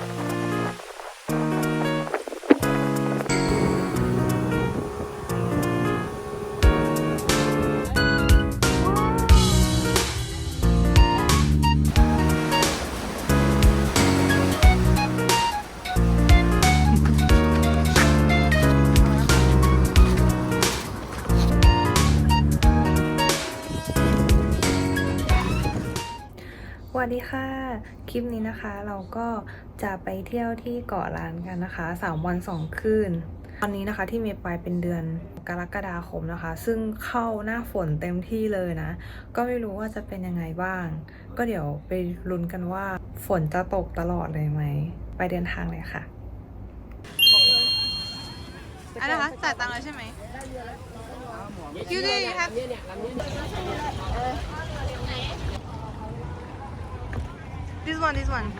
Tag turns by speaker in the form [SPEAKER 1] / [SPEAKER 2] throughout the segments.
[SPEAKER 1] ส ดีค่ะ คลิปนี้นะคะเราก็จะไปเที่ยวที่เกาะล้านกันนะคะ 3 วัน 2 คืน ตอนนี้นะคะที่เมย์ไปเป็นเดือนกรกฎาคมนะคะ ซึ่งเข้าหน้าฝนเต็มที่เลยนะ ก็ไม่รู้ว่าจะเป็นยังไงบ้าง ก็เดี๋ยวไปลุ้นกันว่าฝนจะตกตลอดเลยไหม ไปเดินทางเลยค่ะ
[SPEAKER 2] อันนะคะจ่ายตังค์แล้วใช่ไหมยูดีครั This one, this one.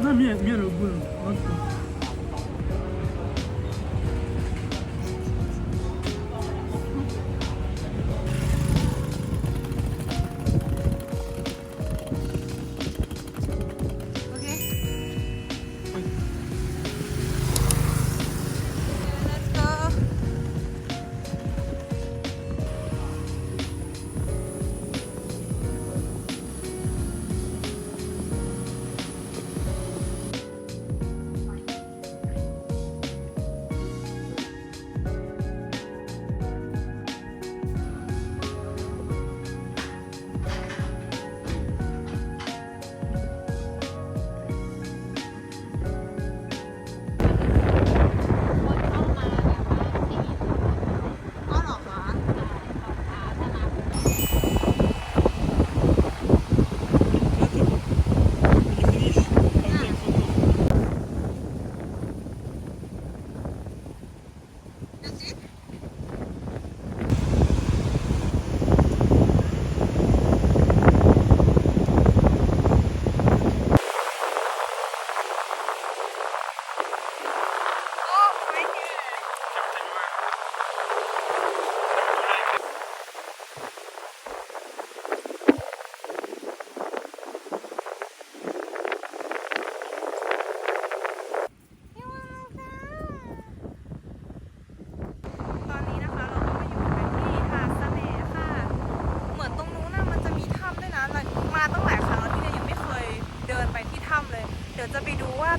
[SPEAKER 2] Não, minha, minha, minha.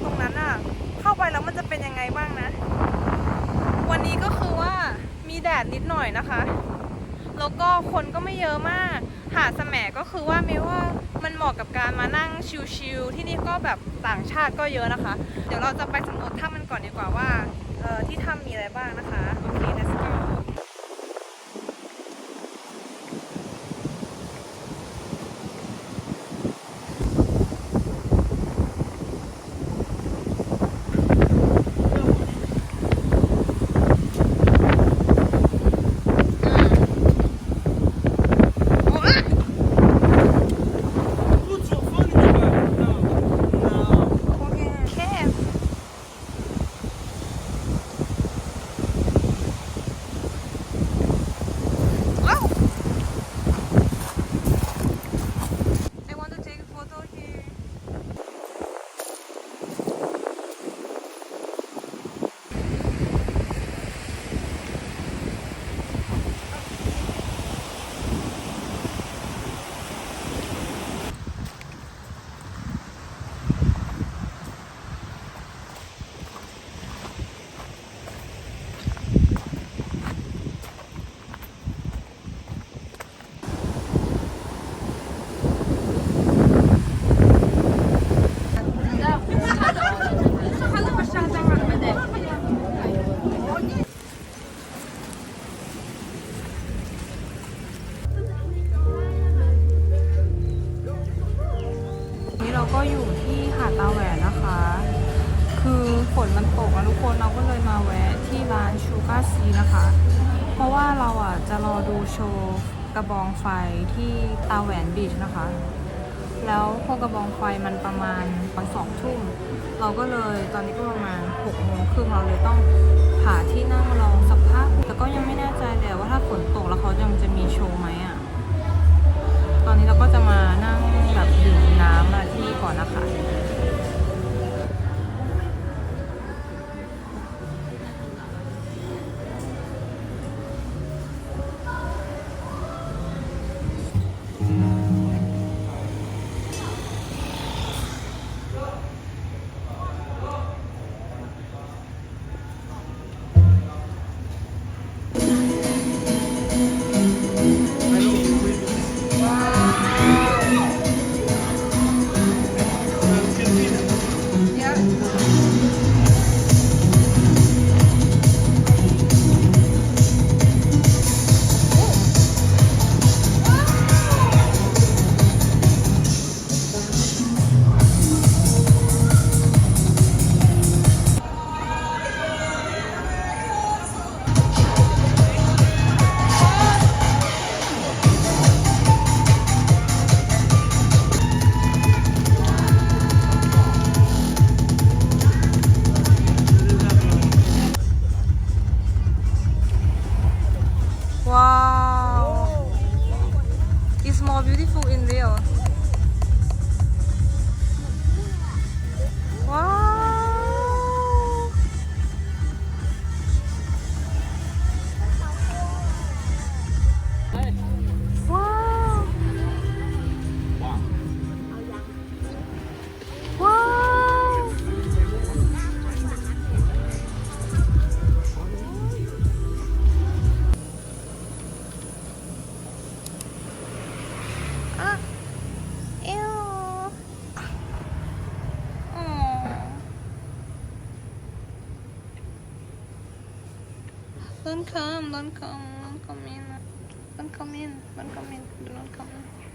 [SPEAKER 2] ตรงนั้นอะ เข้าไปแล้วมันจะเป็นยังไงบ้างนะ วันนี้ก็คือว่ามีแดดนิดหน่อยนะคะ แล้วก็คนก็ไม่เยอะมาก หาดสแสมก็คือว่าไม่ว่ามันเหมาะกับการมานั่งชิลๆที่นี่ก็แบบต่างชาติก็เยอะนะคะ เดี๋ยวเราจะไปสำรวจถ้ำมันก่อนดีกว่าว่าที่ถ้ำมีอะไรบ้างนะคะ กาซีนะคะ เพราะว่าเราอะจะรอดูโชว์กระบองไฟที่ตาแหวนบีชนะคะ แล้วพอกระบองไฟมันประมาณตอนสองทุ่ม เราก็เลยตอนนี้ก็ประมาณหกโมงครึ่งเราเลยต้องหาที่นั่งรอสักพัก แต่ก็ยังไม่แน่ใจเลยว่าถ้าฝนตกแล้วเขายังจะมีโชว์ไหมอะ ตอนนี้เราก็จะมานั่งแบบดื่มน้ำที่ก่อนนะคะ Don't come, don't come, don't come in. Don't come in, don't come in, do not come in.